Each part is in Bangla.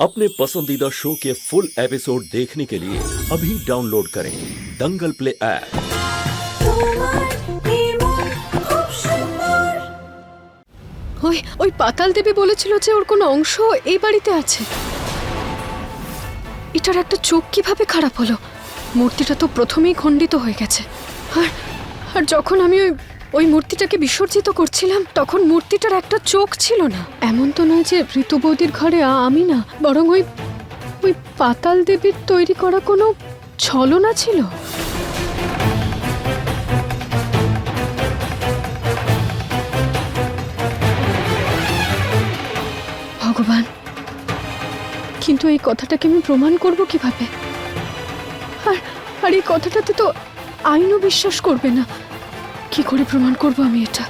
अपने पसंदीदा शो के फुल एपिसोड देखने के लिए अभी डाउनलोड करें दंगल प्ले ऐप তোমার নির্মল খুব সুন্দর ওই ওই পাতাল দেবী বলেছিল যে ওর কোনো অংশ এই বাড়িতে আছে এটার একটা চোখ কিভাবে খারাপ হলো মূর্তিটা তো প্রথমেই খণ্ডিত হয়ে গেছে আর আর যখন আমি ওই ওই মূর্তিটাকে বিসর্জিত করছিলাম, তখন মূর্তিটার একটা চোখ ছিল না। এমন তো নয় যে ঋতু বৌদির ঘরে আমি না, বরং ওই ওই পাতাল দেবীর তৈরি করা কোনো ছলনা ছিল। ভগবান, কিন্তু এই কথাটাকে আমি প্রমাণ করব কীভাবে? আর আর এই কথাটাতে তো আইনও বিশ্বাস করবে না। কি করে প্রমাণ করব আমি এটা?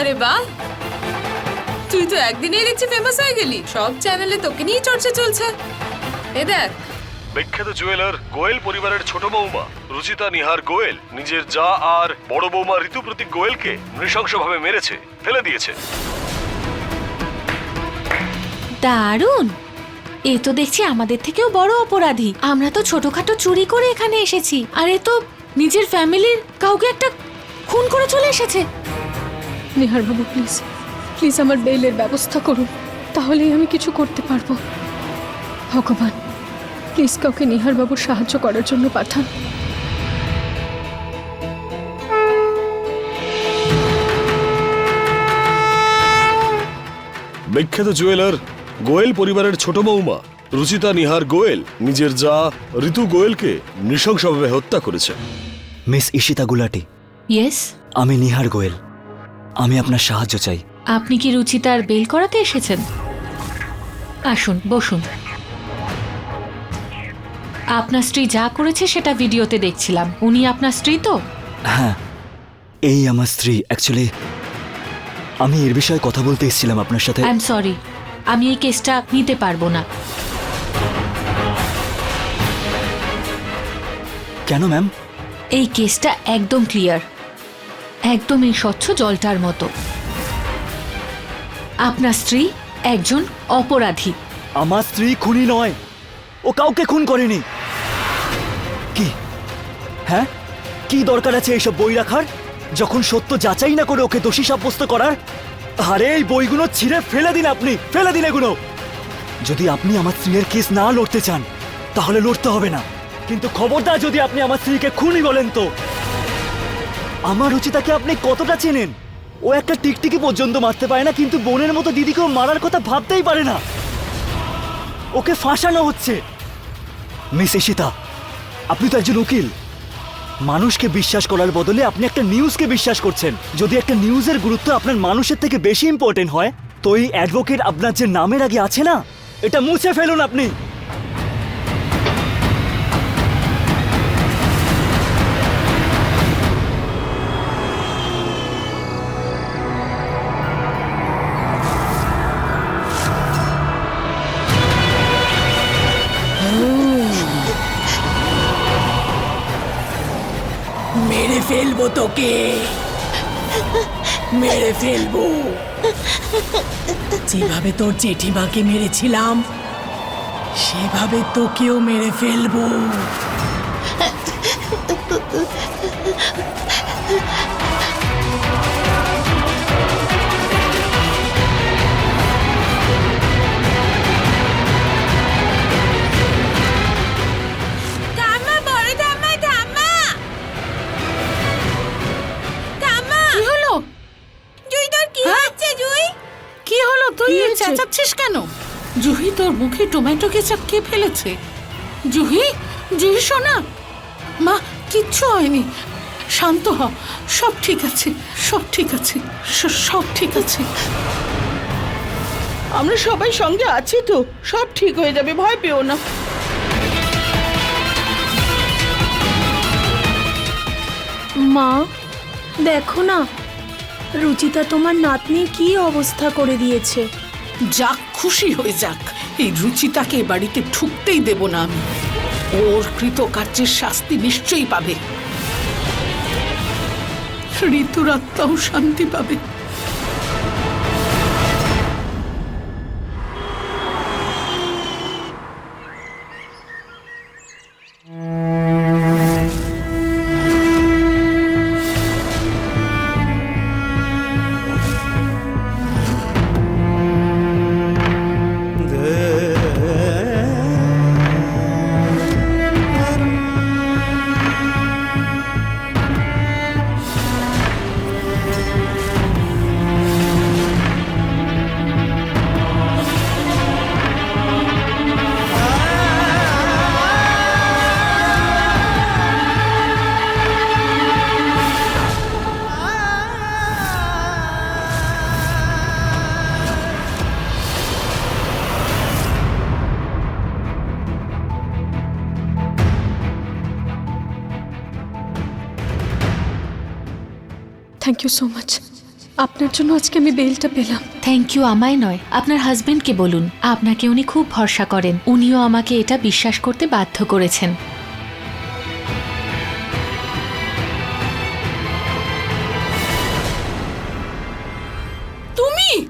আরে বাহ! তুই তো একদিনেই দেখছি ফেমাস হয়ে গেলি। সব চ্যানেলে তোকে নিয়েই চর্চা চলছে। এ দেখ। বিখ্যাত জুয়েলার গোয়েল পরিবারের ছোট বৌমা রুচিতা নিহার গোয়েল নিজের যা আর বড় বৌমা ঋতুপ্রতীক গোয়েলকে নৃশংসভাবে মেরেছে ফেলে দিয়েছে। দারুণ! এ তো দেখছি আমাদের থেকেও বড় অপরাধী। আমরা তো ছোটখাটো চুরি করে এখানে এসেছি। আর এ তো নিজের ফ্যামিলির কাউকে একটা খুন করে চলে এসেছে। নিহার বাবু প্লিজ প্লিজ আমার বেইলের ব্যবস্থা করুন। তাহলেই আমি কিছু করতে পারব। ভগবান প্লিজ কাউকে নিহার বাবুর সাহায্য করার জন্য পাঠান। বিখ্যাত জুয়েলার গোয়েল পরিবারের ছোট বৌমা রুচিতা নিহার গোয়েল নিজের যা ঋতু গোয়েলকে নৃশংসভাবে হত্যা করেছে। মিস ইশিতা গুলাটি ইয়েস আমি নিহার গোয়েল। আমি আপনার সাহায্য চাই। আপনি কি রুচিতার বেল করাতে এসেছেন? আসুন বসুন। আপনার স্ত্রী যা করেছে সেটা ভিডিওতে দেখছিলাম। উনি আপনার স্ত্রী তো? হ্যাঁ এই আমার স্ত্রী। অ্যাকচুয়ালি আমি এর বিষয়ে কথা বলতে এসেছিলাম আপনার সাথে। আই এম সরি আমি এই কেসটা নিতে পারব না। কেন ম্যাম এই কেসটা একদম ক্লিয়ার একদম এই স্বচ্ছ জলটার মতো। আপনার স্ত্রী একজন অপরাধী। আমার স্ত্রী খুনি নয়। ও কাউকে খুন করেনি। কি? হ্যাঁ? কি দরকার আছে এইসব বই রাখার? যখন সত্য যাচাই না করে ওকে দোষী সাব্যস্ত করার? আরে, এই বইগুলো ছিঁড়ে ফেলে দিন আপনি। ফেলে দিন এগুলো। যদি আপনি আমার স্ত্রীর কেস না লড়তে চান, তাহলে লড়তে হবে না। কিন্তু খবরদার যদি আপনি আমার স্ত্রীকে খুনি বলেন তো। আমার রুচিতাকে আপনি কতটা চেনেন? ও একটা টিকটিকি পর্যন্ত মারতে পারে না, কিন্তু বোনের মতো দিদিকেও মারার কথা ভাবতেই পারে না। ওকে ফাঁসানো হচ্ছে। মিস ঈশিতা, আপনি তো একজন উকিল। মানুষকে বিশ্বাস করার বদলে আপনি একটা নিউজকে বিশ্বাস করছেন। যদি একটা নিউজের গুরুত্ব আপনার মানুষের থেকে বেশি ইম্পর্টেন্ট হয়, তো এই অ্যাডভোকেট আপনার যে নামের আগে আছে না, এটা মুছে ফেলুন আপনি। ফেলব তোকে। মেরে ফেলব। যেভাবে তোর জেঠিমাকে মেরেছিলাম সেভাবে তোকেও মেরে ফেলব। চেঁচাচ্ছিস কেন? জুহি তোর মুখে টমেটো কেচাপ কে ফেলেছে? জুহি জুহি শোনা মা কিচ্ছু হয়নি। শান্ত হ সব ঠিক আছে সব ঠিক আছে স- সব ঠিক আছে। আমরা সবাই সঙ্গে আছি তো সব ঠিক হয়ে যাবে ভয় পেও না। মা দেখো না রুচিতা তোমার নাতনির কি অবস্থা করে দিয়েছে? যাক, খুশি হয়ে যাক। এই রুচিতাকে বাড়িতে ঠুকতেই দেব না আমি। ওর কৃতকার্যের শাস্তি নিশ্চয়ই পাবে। ঋতুরাত্মাও শান্তি পাবে। থ্যাংক ইউ সো মাচ আপনার জন্য আজকে আমি বেলটা পেলাম। থ্যাংক ইউ আমায় নয়। আপনার হাজবেন্ডকে বলুন। আপনাকে উনি খুব ভরসা করেন। উনিও আমাকে এটা বিশ্বাস করতে বাধ্য করেছেন। তুমি?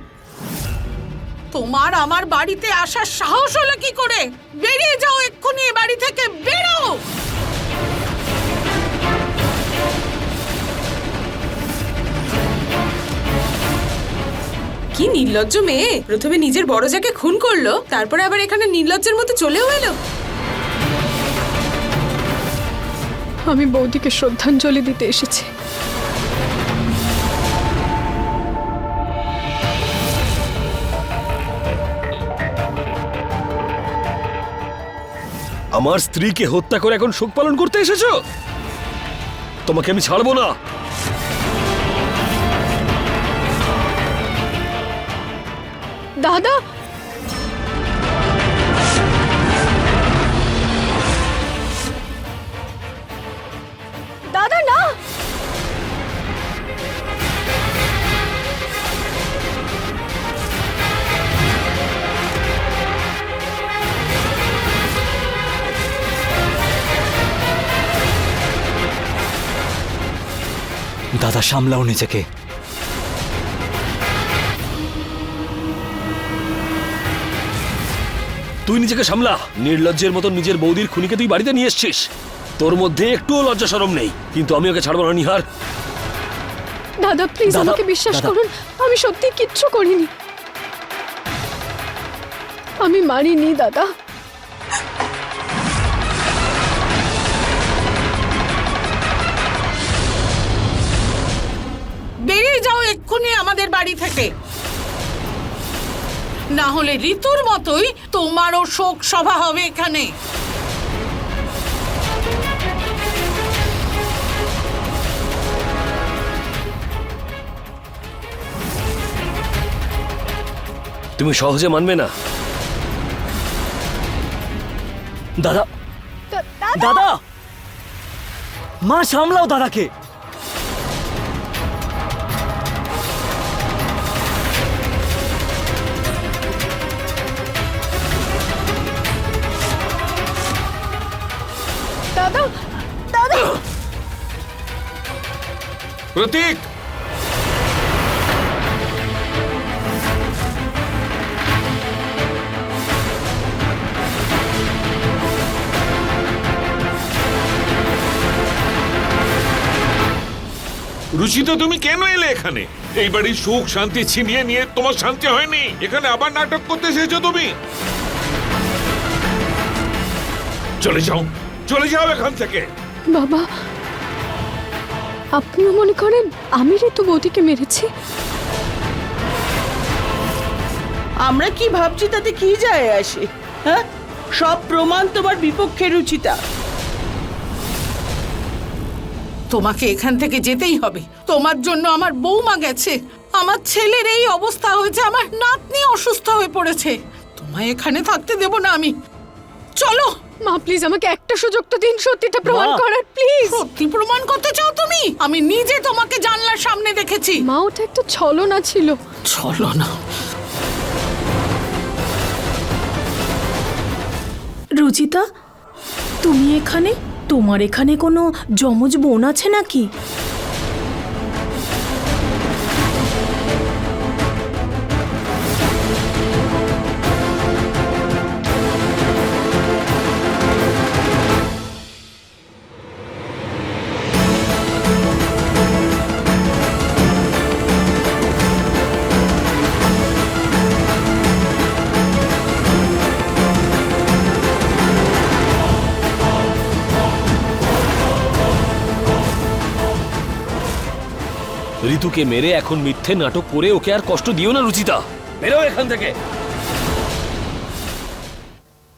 তোমার আমার বাড়িতে আসার সাহস হলো কি করে? বেরিয়ে যাও। কি নির্লজ্জ মেয়ে? প্রথমে নিজের বড় যাকে খুন করল তারপরে আবার এখানে নির্লজ্জের মতো চলেও এলো। আমি বৌদিকে শ্রদ্ধাঞ্জলি দিতে এসেছি। আমার স্ত্রীকে হত্যা করে এখন শোক পালন করতে এসেছ? তোমাকে আমি ছাড়বো না। দাদা? দাদা না! দাদা সামলাও নিজেকে। তুই নিজেকে সামলা। নির্লজ্জের মতো নিজের বৌদির খুনিকে তুই বাড়িতে নিয়ে এসছিস। তোর মধ্যে একটুও লজ্জা সরম নেই কিন্তু আমি ওকে ছাড়বো না নিহার। দাদা প্লিজ আমাকে বিশ্বাস। করুন আমি সত্যি কিচ্ছু করিনি। আমি মারিনি দাদা। বেরিয়ে যাও এক্ষুনি আমাদের বাড়ি থেকে। না হলে ঋতুর মতোই তোমারও শোক সভা হবে এখানে। তুমি সহজে মানবে না। দাদা। দাদা! মা সামলাও দাদাকে। দাদা দাদা। প্রতীক! রুচিতা তুমি কেন এলে এখানে? এই বাড়ির সুখ, শান্তি ছিনিয়ে নিয়ে তোমার শান্তি হয়নি। এখানে আবার নাটক করতে এসেছ তুমি? চলে যাও। চলে যাও এখান থেকে। বাবা আপনিও মনে করেন আমি ঋতু বৌদিকে মেরেছি? আমরা কি ভাবছি তাতে কি যায় আসে হ্যাঁ? সব প্রমাণ তোমার বিপক্ষে রুচিতা। তোমাকে এখান থেকে যেতেই হবে। তোমার জন্য আমার বৌমা গেছে। আমার ছেলের এই অবস্থা হয়েছে আমার নাতনি অসুস্থ হয়ে পড়েছে। তোমায় এখানে থাকতে দেব না আমি। চলো! মা প্লিজ আমাকে একটা সুযোগ তো দিন সত্যিটা প্রমাণ করার প্লিজ সত্যি প্রমাণ করতে চাও তুমি? আমি নিজে তোমাকে জানলার সামনে দেখেছি। মা ওটা একটা ছলনা ছিল। ছলনা? রুচিতা তুমি এখানে? তোমার এখানে কোনো যমজ বোন আছে নাকি? ঋতুকে মেরে এখন মিথ্যে নাটক করে ওকে আর কষ্ট দিও না, রুচিতা। বেরো এখান থেকে।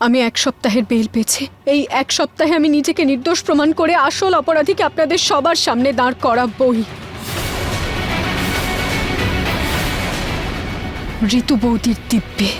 আমি এক সপ্তাহের বেল পেয়েছি। এই এক সপ্তাহে আমি নিজেকে নির্দোষ প্রমাণ করে আসল অপরাধীকে আপনাদের সবার সামনে দাঁড় করাবই। ঋতু বৌদির দিব্যে।